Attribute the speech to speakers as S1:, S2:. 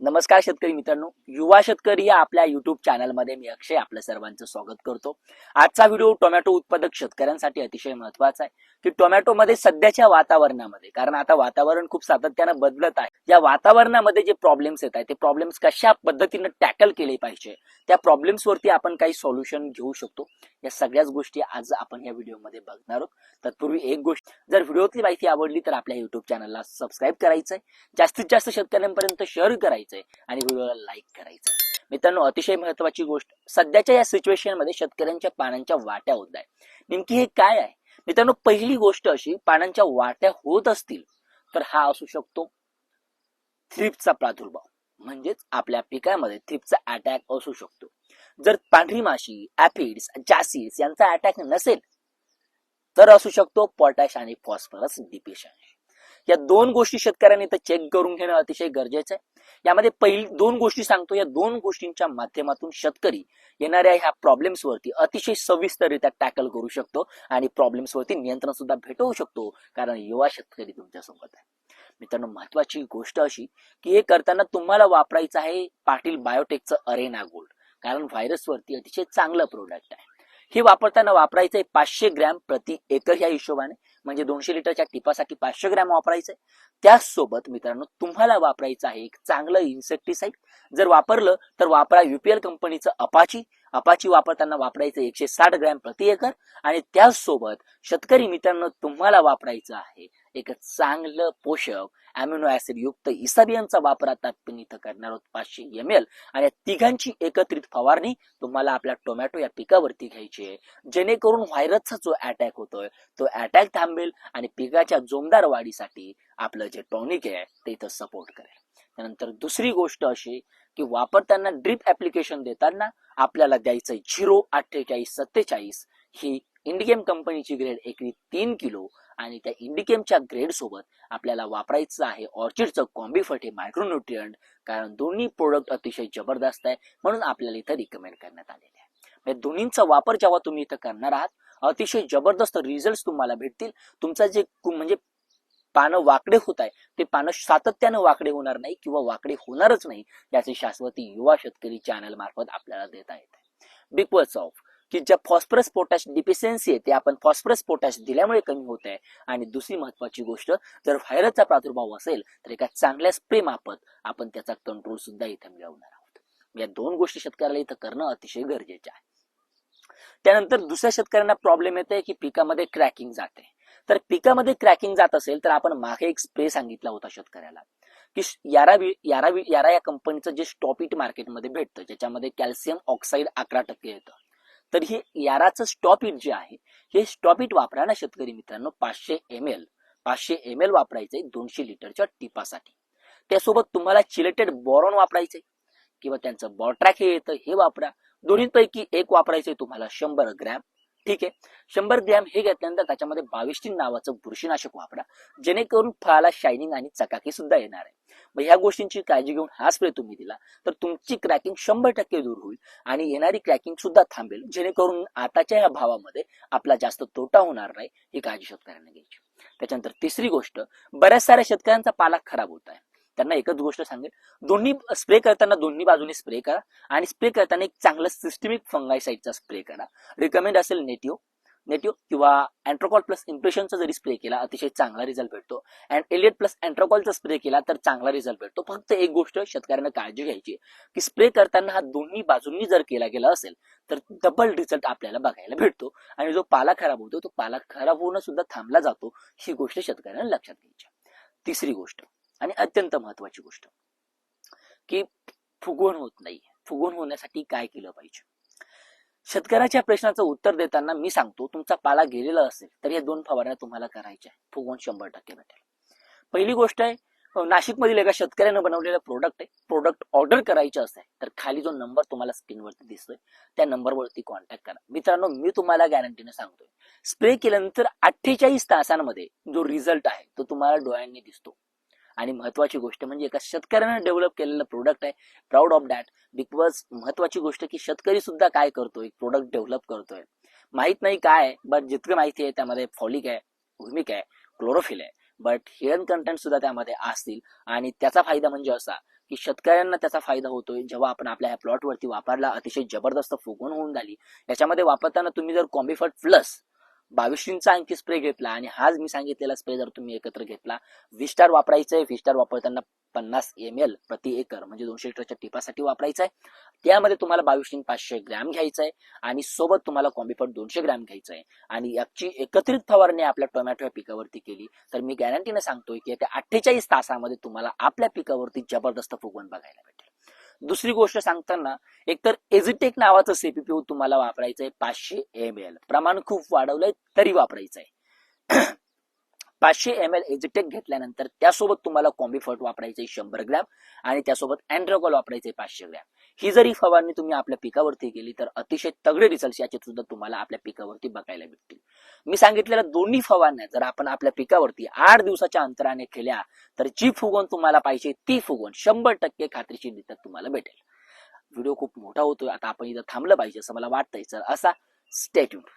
S1: नमस्कार शेतकरी मित्रांनो. युवा शेतकरी या आपल्या युट्यूब चॅनलमध्ये मी अक्षय आपल्या सर्वांचं स्वागत करतो. आजचा व्हिडिओ टोमॅटो उत्पादक शेतकऱ्यांसाठी अतिशय महत्त्वाचा आहे. की टोमॅटोमध्ये सध्याच्या वातावरणामध्ये कारण आता वातावरण खूप सातत्यानं बदलत आहे. या वातावरणामध्ये जे प्रॉब्लेम्स येत आहेत ते प्रॉब्लेम्स कशा पद्धतीनं टॅकल केले पाहिजे त्या प्रॉब्लेम्सवरती आपण काही सोल्युशन घेऊ शकतो. या सगळ्याच गोष्टी आज आपण या व्हिडिओमध्ये बघणार आहोत. तत्पूर्वी एक गोष्ट जर व्हिडिओतली माहिती आवडली तर आपल्या युट्यूब चॅनलला सबस्क्राईब करायचं आहे जास्तीत जास्त शेतकऱ्यांपर्यंत शेअर करायचं करायचंय आणि व्हिडिओला लाईक करायचंय. मित्रांनो अतिशय महत्वाची गोष्ट सध्याच्या या सिच्युएशनमध्ये शेतकऱ्यांच्या पानांच्या वाट्या होत आहे नेमकी हे काय आहे? मित्रांनो पहिली गोष्ट अशी पानांच्या वाट्या होत असतील तर हा असू शकतो थ्रिप्सचा प्रादुर्भाव. म्हणजेच आपल्या पिकामध्ये थ्रिप्सचा अटॅक असू शकतो. जर पांढरी माशी ऍपिड्स जासिस यांचा अटॅक नसेल तर असू शकतो पोटॅश आणि फॉस्फरस डिपेशन या दोन गोष्टी शेतकऱ्यांनी तर चेक करून घेणं अतिशय गरजेचं आहे. यामध्ये पहिली दोन गोष्टी सांगतो. या दोन गोष्टींच्या माध्यमातून शेतकरी येणाऱ्या ह्या प्रॉब्लेम्स वरती अतिशय सविस्तररित्या टॅकल करू शकतो आणि प्रॉब्लेम्स वरती नियंत्रण सुद्धा भेटवू शकतो. कारण युवा शेतकरी तुमच्यासोबत आहे. मित्रांनो महत्वाची गोष्ट अशी की हे करताना तुम्हाला वापरायचं आहे पाटील बायोटेकचं अरेना गोल्ड कारण व्हायरसवरती अतिशय चांगलं प्रोडक्ट आहे. हे वापरताना वापरायचं आहे पाचशे ग्रॅम प्रति एकर ह्या हिशोबाने. म्हणजे दोनशे लिटरच्या टिपासाठी पाचशे ग्रॅम वापरायचं आहे. त्याचसोबत मित्रांनो तुम्हाला वापरायचं आहे एक चांगलं इन्सेक्टिसाइड. जर वापरलं तर वापरा युपीएल कंपनीचं अपाची अपाची वापरताना वापरायचं एकशे साठ ग्रॅम प्रति एकर. आणि त्याचसोबत शेतकरी मित्रांनो तुम्हाला वापरायचं आहे एक चांगलं पोषक अमिनो ऍसिड युक्त इसाबियनचा वापर आता आपण इथं करणार आहोत पाचशे एम एल आणि तिघांची एकत्रित फवारणी तुम्हाला आपल्या टोमॅटो या पिकावरती घ्यायची आहे. जेणेकरून व्हायरसचा जो अटॅक होतोय तो अटॅक थांबेल आणि पिकाच्या जोमदार वाढीसाठी आपलं जे टॉनिक आहे ते इथं सपोर्ट करेल. त्यानंतर दुसरी गोष्ट अशी की वापरताना ड्रीप ऍप्लिकेशन देताना आपल्याला द्यायचं झिरो अठ्ठेचाळीस सत्तेचाळीस. ही इंडिकेम कंपनीची ग्रेड एकरी तीन किलो आणि त्या इंडिकेमच्या ग्रेड सोबत आपल्याला वापरायचं आहे ऑर्चिडचं कॉम्बिफट हे मायक्रोन्युट्रियंट कारण दोन्ही प्रोडक्ट अतिशय जबरदस्त आहे म्हणून आपल्याला इथं रिकमेंड करण्यात आलेले आहे. म्हणजे दोन्हींचा वापर जेव्हा तुम्ही इथं करणार आहात अतिशय जबरदस्त रिझल्ट तुम्हाला भेटतील. तुमचा जे म्हणजे पानं वाकडे होत आहे ते पानं सातत्यानं वाकडे होणार नाही किंवा वाकडे होणारच नाही याची शाश्वती युवा शेतकरी चॅनल मार्फत आपल्याला देता येते बिग वर्ड्स ऑफ की ज्या फॉस्फरस पोटॅश डिफिशियन्सी आहे ते आपण फॉस्फरस पोटॅश दिल्यामुळे कमी होत आहे. आणि दुसरी महत्वाची गोष्ट जर व्हायरसचा प्रादुर्भाव असेल तर एका चांगल्या स्प्रे मार्फत आपण त्याचा कंट्रोल सुद्धा इथे मिळवणार आहोत. या दोन गोष्टी शेतकऱ्याला इथं करणं अतिशय गरजेचे आहे. त्यानंतर दुसऱ्या शेतकऱ्यांना प्रॉब्लेम येत आहे की पिकामध्ये क्रॅकिंग जाते. तर पिकामध्ये क्रॅकिंग जात असेल तर आपण मागे एक स्प्रे सांगितला होता शेतकऱ्याला की यारा यारा यारा या कंपनीचं जे स्टॉपिट मार्केटमध्ये भेटतं ज्याच्यामध्ये कॅल्शियम ऑक्साईड अकरा टक्के येतं. तर हे याराचं स्टॉपिट जे आहे हे स्टॉपिट वापरा ना शेतकरी मित्रांनो पाचशे एम एल पाचशे एम एल वापरायचंय दोनशे लिटरच्या टिपासाठी. त्यासोबत तुम्हाला चिलेटेड बोरॉन वापरायचंय किंवा त्यांचं बॉट्रॅक हे येतं हे वापरा. दोन्हीपैकी एक वापरायचंय तुम्हाला शंभर ग्रॅम ठीक आहे. शंभर ग्रॅम हे घेतल्यानंतर त्याच्यामध्ये बाविस्टीन नावाचं बुरशीनाशक वापरा. जेणेकरून फळाला शायनिंग आणि चकाकी सुद्धा येणार आहे. मग ह्या गोष्टींची काळजी घेऊन हा स्प्रे तुम्ही दिला तर तुमची क्रॅकिंग शंभर टक्के दूर होईल आणि येणारी क्रॅकिंग सुद्धा थांबेल. जेणेकरून आताच्या या भावामध्ये आपला जास्त तोटा होणार नाही ही काळजी शेतकऱ्यांना घ्यायची. त्याच्यानंतर तिसरी गोष्ट बऱ्याच साऱ्या शेतकऱ्यांचा पाला खराब होत आहे. त्यांना एकच गोष्ट सांगेल दोन्ही स्प्रे करताना दोन्ही बाजूने स्प्रे करा आणि स्प्रे करताना एक चांगलं सिस्टमिक फंगायसाईडचा स्प्रे करा. रिकमेंड असेल नेटिओ नेटिओ किंवा अँट्रोकॉल प्लस इम्प्रेशनचा जरी स्प्रे केला अतिशय चांगला रिझल्ट भेटतो. अँड एलियट प्लस अँट्रोकॉलचा स्प्रे केला तर चांगला रिझल्ट भेटतो. फक्त एक गोष्ट शेतकऱ्यांना काळजी घ्यायची की स्प्रे करताना हा दोन्ही बाजूंनी जर केला गेला असेल तर डबल रिझल्ट आपल्याला बघायला भेटतो. आणि जो पाला खराब होतो तो पाला खराब होणं सुद्धा थांबला जातो ही गोष्ट शेतकऱ्यांना लक्षात घ्यायची. तिसरी गोष्ट आणि अत्यंत महत्वाची गोष्ट. की फुगवण होत नाही. फुगवण होण्यासाठी काय केलं पाहिजे? शेतकऱ्याच्या प्रश्नाचं उत्तर देताना मी सांगतो तुमचा पाला गेलेला असेल तर या दोन फवारण्या तुम्हाला करायच्या आहे फुगवण शंभर टक्के भेटेल. पहिली गोष्ट आहे नाशिकमधील एका शेतकऱ्यानं बनवलेलं प्रोडक्ट आहे. प्रोडक्ट ऑर्डर करायचं असेल तर खाली जो नंबर तुम्हाला स्क्रीनवरती दिसतोय त्या नंबरवरती कॉन्टॅक्ट करा. मित्रांनो मी तुम्हाला गॅरंटीने सांगतोय स्प्रे केल्यानंतर अठ्ठेचाळीस तासांमध्ये जो रिझल्ट आहे तो तुम्हाला डोळ्यांनी दिसतो. आणि महत्वाची गोष्ट म्हणजे एका शेतकऱ्यानं डेव्हलप केलेलं प्रोडक्ट आहे. प्राऊड ऑफ दॅट बिकॉज महत्वाची गोष्ट की शेतकरी सुद्धा काय करतोय? प्रोडक्ट डेव्हलप करतोय. माहीत नाही काय बट जितकं माहिती आहे त्यामध्ये फॉलिक आहे भूमिक आहे क्लोरोफिल आहे. बट हिरन कंटेंट सुद्धा त्यामध्ये असतील. आणि त्याचा फायदा म्हणजे असा की शेतकऱ्यांना त्याचा फायदा होतोय. जेव्हा आपण आपल्या ह्या प्लॉटवरती वापरला अतिशय जबरदस्त फुगवण होऊन झाली. याच्यामध्ये वापरताना तुम्ही जर कॉम्बिफर्ट प्लस बावीसशेचा आणखी स्प्रे घेतला आणि हाच मी सांगितलेला स्प्रे जर तुम्ही एकत्र घेतला विस्टार वापरायचं आहे विस्टार वापरताना पन्नास एम एल प्रति एकर म्हणजे दोनशे लिटरच्या टिपासाठी वापरायचं आहे त्यामध्ये तुम्हाला बावीस तीन पाचशे ग्रॅम घ्यायचं आहे आणि सोबत तुम्हाला कॉम्बिफट दोनशे ग्रॅम घ्यायचं आहे आणि याची एकत्रित फवारणी आपल्या टोमॅटो या पिकावरती केली तर मी गॅरंटीने सांगतोय की त्या अठ्ठेचाळीस तासामध्ये तुम्हाला आपल्या पिकावरती जबरदस्त फुगवण बघायला भेटेल. दुसरी गोष्ट सांगताना एकतर एझिटेक नावाचं सीपीपीओ तुम्हाला वापरायचं आहे पाचशे एम एल प्रमाण खूप वाढवलंय तरी वापरायचं आहे पाचशे एम एल एजिटेक घेतल्यानंतर त्यासोबत तुम्हाला कॉम्बिफर्ट वापरायचे शंभर ग्रॅम आणि त्यासोबत अँड्रोगॉल वापरायचे पाचशे ग्रॅम. ही जरी फवारणी तुम्ही आपल्या पिकावरती केली तर अतिशय तगडे रिझल्ट याचे सुद्धा तुम्हाला आपल्या पिकावरती बघायला भेटतील. मी सांगितलेल्या दोन्ही फवारण्या जर आपण आपल्या पिकावरती आठ दिवसाच्या अंतराने केल्या तर जी फुगवण तुम्हाला पाहिजे ती फुगवण शंभर टक्के खात्रीशीर रित्या तुम्हाला भेटेल. व्हिडिओ खूप मोठा होतोय आता आपण इथं थांबलं पाहिजे असं मला वाटतंय. तर असा स्टेट्यूट